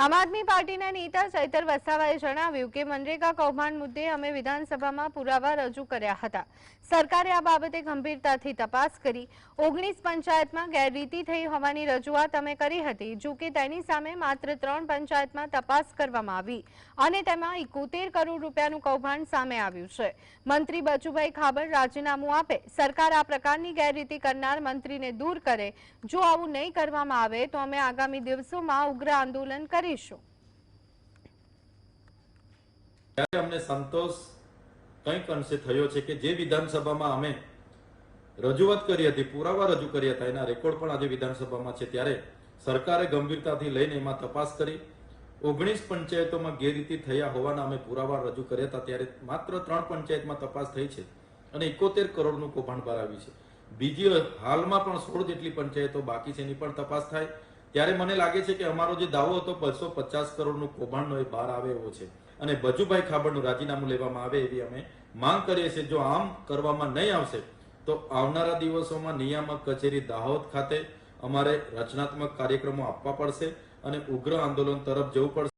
આમ આદમી પાર્ટીના નેતા ચૈતર વસાવાએ જણાવ્યું કે મનરેગા કૌભાંડ મુદ્દે અમે વિધાનસભામાં પુરાવા રજૂ કર્યા હતા. સરકારે આ બાબતે ગંભીરતાથી તપાસ કરી. ઓગણીસ પંચાયતમાં ગેરરીતિ થઈ હોવાની રજૂઆત અમે કરી હતી, જો કે તેની સામે માત્ર ત્રણ પંચાયતમાં તપાસ કરવામાં આવી અને તેમાં એકોતેર કરોડ રૂપિયાનું કૌભાંડ સામે આવ્યું છે. મંત્રી બચુભાઈ ખાબર રાજીનામું આપે. સરકાર આ પ્રકારની ગેરરીતિ કરનાર મંત્રીને દૂર કરે. જો આવું નહીં કરવામાં આવે તો અમે આગામી દિવસોમાં ઉગ્ર આંદોલન કરીશું ત્યારે અમને સંતોષ કંઈક અંશે થયો છે કે જે વિધાનસભામાં અમે રજૂઆત કરી હતી, પુરાવા રજૂ કર્યા હતા, એના રેકોર્ડ પણ આજે વિધાનસભામાં છે. ત્યારે સરકારે ગંભીરતાથી લઈને એમાં તપાસ કરી. ઓગણીસ પંચાયતોમાં ગેરરીતિ થયા હોવાના અમે પુરાવા રજૂ કર્યા હતા. ત્યારે માત્ર ત્રણ પંચાયતમાં તપાસ થઈ છે અને એકોતેર કરોડનું કૌભાંડ ભરાવ્યું છે. બીજી હાલમાં પણ સોળ જેટલી પંચાયતો બાકી છે, એની પણ તપાસ થાય. ત્યારે મને લાગે છે કે અમારો જે દાવો હતો, બસો પચાસ કરોડનું કૌભાંડનો એ બહાર આવે એવો છે. અને બજુભાઈ ખાબડનું રાજીનામું લેવામાં આવે એવી અમે માંગ કરીએ છીએ. જો આમ કરવામાં નહીં આવશે, તો આવનારા દિવસોમાં નિયામક કચેરી દાહોદ ખાતે અમારે રચનાત્મક કાર્યક્રમો આપવા પડશે અને ઉગ્ર આંદોલન તરફ જવું પડશે.